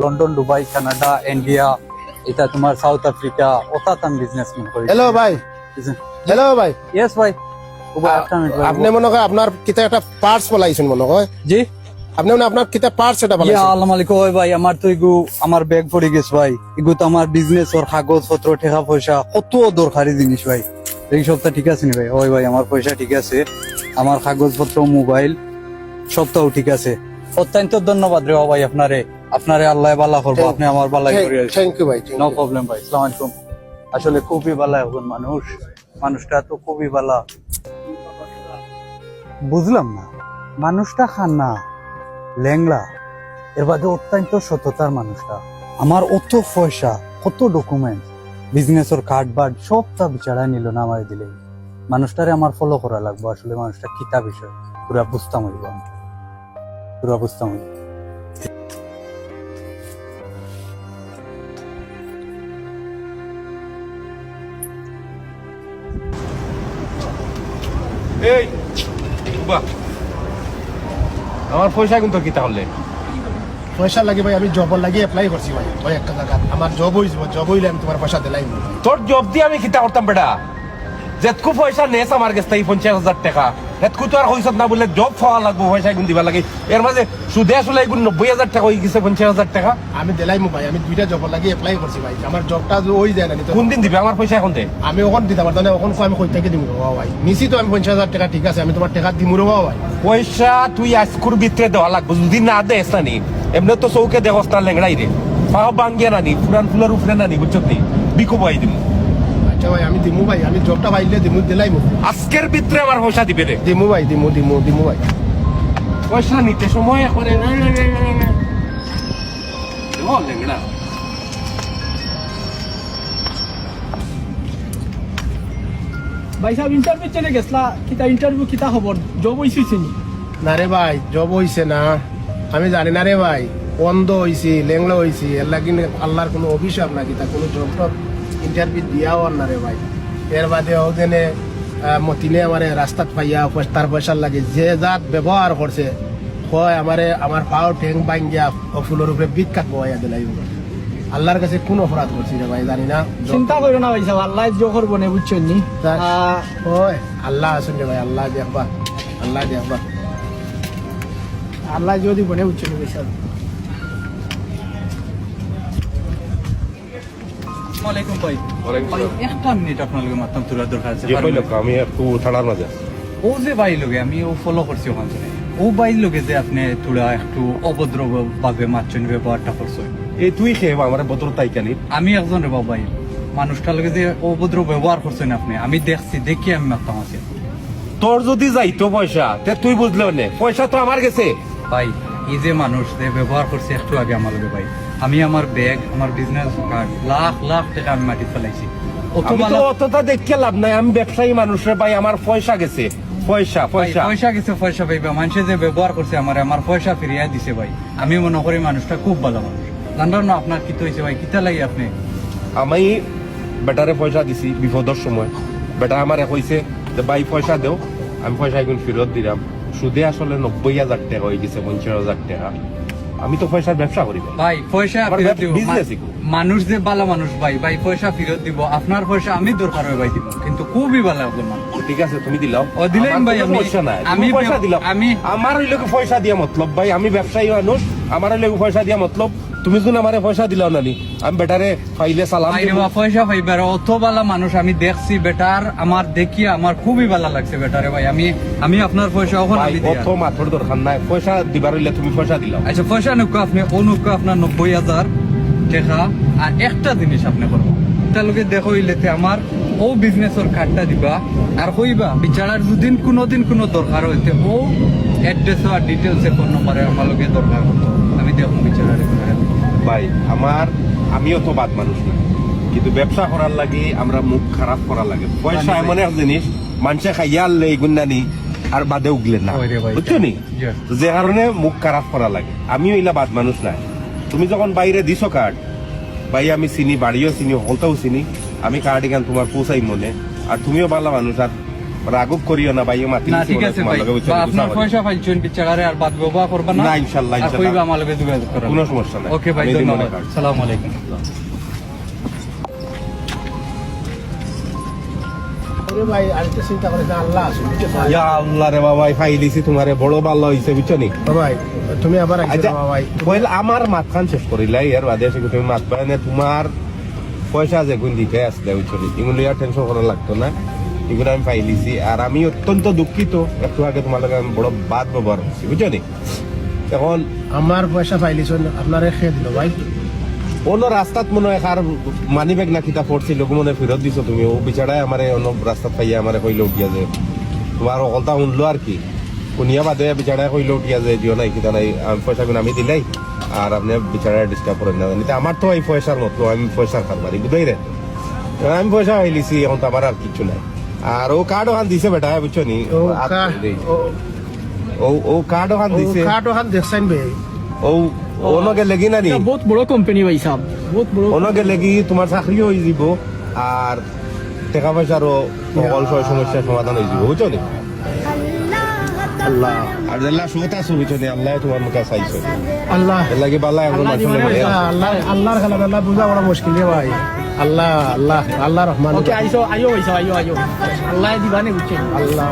London Dubai Canada India এটা তোমার south Africa ওটাত আমি বিজনেস করি। হ্যালো ভাই। হ্যালো ভাই। ইয়েস ভাই। আপনি মনে হয় আপনার কিতা একটা পার্টস বলাইছেন মনে হয় জি। আপনি মনে আপনার কিতা পার্টস এটা ইয়া আল্লাহ মালিক ওই ভাই আমার তো এগু আমার ব্যাগ পড়ে গেছে ভাই। এগু তো আমার বিজনেস ওর কাগজ পত্র টাকা পয়সা কত দরকারি জিনিস ভাই। এই সপ্তাহ ঠিক আছে নি ভাই? ওই ভাই আমার পয়সা ঠিক আছে। আমার কাগজ পত্র মোবাইল সবটাও ঠিক আছে। অত্যন্ত ধন্যবাদ রে ভাই আপনারে। আপনারে আল্লাহ বালা করব আপনি আমার বালাই করে থ্যাংক ইউ ভাই নো প্রবলেম ভাই সালাম আলাইকুম। আসলে খুবই বালা এখন মানুষ। মানুষটা তো খুবই বালা। বুঝলাম না মানুষটা খান্না ল্যাংলা এর বাদে অত্যন্ত সততার মানুষটা। আমার অত পয়সা কত ডকুমেন্ট বিজনেসের কার্ড বার্ড সবটা বিচারায় নিল না আমার দিলে মানুষটারে আমার ফলো করা লাগবে আসলে মানুষটা কিতা বিষয় পুরা বুঝতাম হইব পুরা বুঝতাম হইব। এই বাহ আমার পয়সা কিন্তু কি তাহলে? পয়সা লাগে ভাই আমি জব লাগি এপ্লাই করছি ভাই ভাই একটা জায়গা আমার জব হইছে জব হইলে আমি তোমার পয়সা দিলাই তোর জব দিয়ে আমি কিতা করতাম বেটা। যেতকু পয়সা নেস আমার কাছ থেকে পঞ্চাশ হাজার টাকা। এতকু তো আর হইছত না বলে জব পাওয়া লাগবো পয়সা এগুন দিবা লাগে। এর মাঝে সুদে আসলে এগুন নব্বই হাজার টাকা হয়ে গেছে পঞ্চাশ হাজার টাকা। আমি দিলাই ভাই আমি দুইটা জব লাগি এপ্লাই করছি ভাই। আমার জবটা ওই যায় না কোন দিন দিবে? আমার পয়সা এখন দে। আমি ওখান দিতে পারতাম না ওখান আমি কই থেকে দিমু বাবা ভাই। নিছি তো আমি পঞ্চাশ হাজার টাকা ঠিক আছে আমি তোমার টাকা দিমু রে ভাই। পয়সা তুই আজকুর ভিতরে দেওয়া লাগবো যদি না দেস না নি এমনি তো চৌকে দেওয়াস না লেংড়াই রে পাও বাঙ্গিয়া নানি ফুরান ফুলার উপরে নানি বুঝছ নি বিকু পাই দিমু। ভাই আমি দিমু ভাই আমি জবটা পাইলে দিমু দিলাই মু আজকের ভিতরে আমার পয়সা দিবে রে দিমু ভাই দিমু দিমু দিমু ভাই। পয়সা নিতে সময় করে লেংড়া। ভাই সাহেব ইন্টারভিউ চলে গেছলা? কিতা ইন্টারভিউ কিতা খবর? জব হইছিস নি? না রে ভাই জব হইছে না। আমি জানি না রে ভাই অন্ধ হইছি লেংলো হইছি। এর লাগি আল্লাহর কোনো অভিশাপ নাকি তা কোনো জব টব ইন্টারভিউ দিয়াও না রে ভাই। এর বাদে ওদিনে মতিনে আমারে রাস্তাত পাইয়া পয়সা- তার পয়সার লাগে যে জাত ব্যবহার করছে হয় আমারে আমার পাও ঠেং বাইঙ্গিয়া ও ফুলের উপরে কাটবো হইয়া দিলাই আল্লাহর কাছে কোন অপরাধ করছি রে ভাই জানি না। চিন্তা করো না ভাই সাহেব আল্লাহ জো করব নে বুঝছেন নি? ওই আল্লাহ আসুন রে ভাই আল্লাহ দেখবা আল্লাহ দেখবা। আল্লাহ যদি বনে বুঝছেন ভাই সাহেব? ভাই। একটা মিনিট মাত্র দরকার আছে আমি একটু ঠাড়ার মাঝে। ও যে ভাই লোকে আমি ও ফলো করছি ওখান থেকে। ও ভাই লোকে যে আপনি তোরা একটু অভদ্র ভাবে মারছেন ব্যবহারটা করছেন এই তুই খেয়ে আমার বদর তাইকানি আমি একজন রে বাবা ভাই। মানুষটার লোকে যে অভদ্র ব্যবহার করছেন আপনি আমি দেখছি দেখি আমি মারতাম আছি। তোর যদি যাইতো পয়সা তে তুই বুঝলে নে পয়সা তো আমার গেছে। ভাই এই যে মানুষ যে ব্যবহার করছে একটু আগে আমার ভাই আমি আমার ব্যাগ আমার বিজনেস কার্ড লাখ লাখ টাকা আমি মাটি ফেলাইছি। অত আমি তো অতটা দেখতে লাভ নাই আমি ব্যবসায়ী মানুষের ভাই আমার পয়সা গেছে পয়সা ভাই, পয়সা। পয়সা গেছে পয়সা পাইবা মানুষে যে ব্যবহার করছে আমার আমার পয়সা ফিরিয়ে দিছে ভাই। আমি মনে করি মানুষটা খুব ভালো মানুষ। জানলাম না আপনার কিতা হয়েছে ভাই কিতা লাগে আপনি? আমি বেটারে পয়সা দিছি বিপদের সময়। বেটা আমার কইছে যে ভাই পয়সা দেও আমি পয়সা এখন ফেরত দিলাম। সুদে আসলে নব্বই হাজার টাকা হয়ে গেছে পঞ্চাশ হাজার টাকা। আমি তো পয়সার ব্যবসা করি ভাই। পয়সা ফেরত দিব। মানুষ যে ভালো মানুষ ভাই ভাই পয়সা ফেরত দিব। আপনার পয়সা আমি দরকার হয় ভাই দিব। কিন্তু খুবই ভালো একজন মানুষ ঠিক আছে তুমি দিলাও ও, দিলাম ভাই, আমি- নাই। পয়সা দিলাম। আমি- আমার ওই লোকে পয়সা দিয়া মতলব ভাই আমি ব্যবসায়ী মানুষ। আমার ওই পয়সা দিয়া মতলব তুমি যদি আমারে পয়সা দিলাও নানি আমি বেটারে পাইলে সালাম পয়সা পাইবার অত ভালো মানুষ আমি দেখছি বেটার আমার দেখি আমার খুবই ভালো লাগছে বেটারে ভাই আমি আমি আপনার পয়সা ওখানে আমি। অত মাথর দরকার নাই পয়সা দিবার হইলে তুমি পয়সা দিলাও। আচ্ছা পয়সা নুকো আপনি ও নুকো আপনার নব্বই হাজার টাকা আর একটা জিনিস আপনি করব। তাহলে দেখো ইলেতে আমার ও বিজনেসের কার্ডটা দিবা আর কইবা বিচারার দুদিন কোনোদিন কোনো দরকার হইতে ও অ্যাড্রেস আর ডিটেলসে ফোন নম্বরে আমার দরকার হতো। আমি দেখুন বিচারার ভাই আমার আমিও তো বাদ মানুষ না। কিন্তু ব্যবসা করার লাগে আমরা মুখ খারাপ করার লাগে। পয়সা এমন এক জিনিস মানুষে খাইয়া আনলে গুন্ডানি আর বাদে উগলে না। বুঝছ নি? যে কারণে মুখ খারাপ করা লাগে। আমিও ইলা বাদ মানুষ নাই তুমি যখন বাইরে দিছো কার্ড ভাই আমি চিনি বাড়িও চিনি হলতাও চিনি। আমি কার্ড এখান তোমার পৌঁছাই মনে। আর তুমিও ভালো মানুষ আর রাগুক করিও না ভাই মাতি না দিছি ঠিক আছে ভাই। আপনার পয়সা পাইছেন বিচারারে আর বাদ ব্যবহার করবা না? না, ইনশাল্লাহ, আর ইনশাল্লাহ। কইবা আমার লগে যোগাযোগ করবা কোনো সমস্যা নাই। ওকে ভাই মনে ধন্যবাদ। করি। সালাম আলাইকুম। আরে ভাই আরেকটা চিন্তা করে যে আল্লাহ আছে বুঝছ তো? ইয়া আল্লাহ রে বাবা ফাই দিছি তোমারে বড় ভালো হইছে বুঝছ নি? ও ভাই তুমি আবার আচ্ছা ভাই। আমার মাত খান শেষ করিলাই এর বাদে তুমি মাত পাই না তোমার পয়সা যে গুণ দিতে আসলে বুঝছ নি? এগুলো আর টেনশন করা লাগতো না। এগুলো আমি পাইলিছি। আর আমি অত্যন্ত দুঃখিত। একটু আগে তোমার আমি বড় বাদ ব্যবহার করছি বুঝছ নি? এখন আমার পয়সা পাইলিছ আপনারে খেয়ে দিল ভাই। অন্য রাস্তাত মনে হয় আর মানি ব্যাগ না কিতা পড়ছিল মনে ফেরত দিছো তুমি। ও বিচারায় আমার অন্য রাস্তাত পাইয়া আমার কইলে উঠিয়া যে তোমার অকলতা শুনলো আর কি? শুনিয়া বাদে বিচারায় কইলে উঠিয়া যে দিও নাই কিতা নাই। পয়সা গুণ আমি দিলাই। আর আপনি বিচারায় ডিস্টার্ব করেন না। আমার তো এই পয়সার মতো আমি পয়সার খারবারি বুঝাই রে আমি পয়সা হইলিছি এখন তো আমার আর কিছু নাই। আর ও কার্ড ওখান দিছে বেটা বুঝছ নি? ও। ও- কার্ড ওখান দিছে কার্ড ওখান দেখছেন বে। ও ওনকে লাগি না নি? বহুত বড় কোম্পানি ভাই সাহেব বহুত বড় ওনকে লাগি তোমার চাকরি হয়ে যাব আর টাকা পয়সারও সকল সমস্যার সমাধান হয়ে যাব বুঝছ নি? আল্লাহ। আর যেলা সুত আছো বুঝছ নি আল্লাহ তোমার মুখে চাইছো আল্লাহ। লাগে বালা আল্লাহ দিবানে বলে আল্লাহ আল্লাহ আল্লাহর খেলা আল্লাহ বুঝা বড় মুশকিল রে ভাই। আল্লাহ আল্লাহ আল্লাহ রহমান। ওকে আইসো আইও সাহেব আইও আইও। আল্লাহ দিবানে বুঝছেন? আল্লাহ।